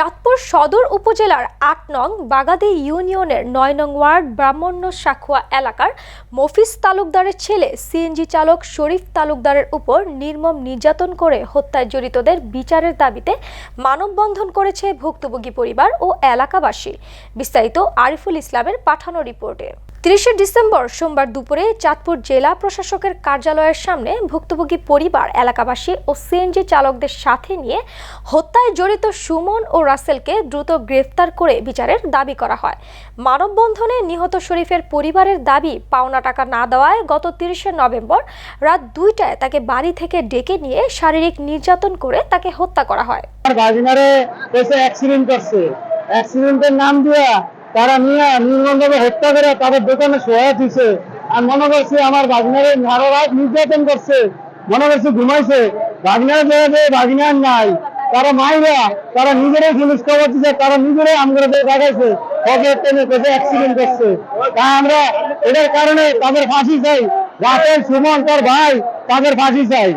চাঁদপুর সদর উপজেলার আট নং বাগাদি ইউনিয়নের নয় নং ওয়ার্ড ব্রাহ্মণ্য শাখুয়া এলাকার মফিজ তালুকদারের ছেলে সিএনজি চালক শরীফ তালুকদারের উপর নির্মম নির্যাতন করে হত্যায় জড়িতদের বিচারের দাবিতে মানববন্ধন করেছে ভুক্তভোগী পরিবার ও এলাকাবাসী। বিস্তারিত আরিফুল ইসলামের পাঠানো রিপোর্টে। তিরিশে ডিসেম্বর সোমবার দুপুরে চাঁদপুর জেলা প্রশাসকের কার্যালয়ের সামনে ভুক্তভোগী পরিবার, এলাকাবাসী ও সিএনজি চালকদের সাথে নিয়ে হত্যায় জড়িত সুমন ও রাসেলকে দ্রুত গ্রেফতার করে বিচারের দাবি করা হয়। মানববন্ধনে নিহত শরীফের পরিবারের দাবি, পাওনা টাকা না দেওয়ায় গত তিরিশে নভেম্বর রাত দুইটায় তাকে বাড়ি থেকে ডেকে নিয়ে শারীরিক নির্যাতন করে তাকে হত্যা করা হয়। তারা নিয়ে নির্মমভাবে হত্যা করে তাদের দোকানে শোয়া দিছে। আর মনে করছে আমার বাগিনারে আরও নির্যাতন করছে। মনে করছে ঘুমাইছে। বাগিনার জায়গায় বাগিনার নাই। তারা মাইরা, তারা নিজেরাই পুলিশ খবর দিচ্ছে তারা নিজেরাই আমরা দেখাইছে। অ্যাক্সিডেন্ট করছে। তাই আমরা এটার কারণে তাদের ফাঁসি চাই। রাতের সুমন, তার ভাই, তাদের ফাঁসি চাই।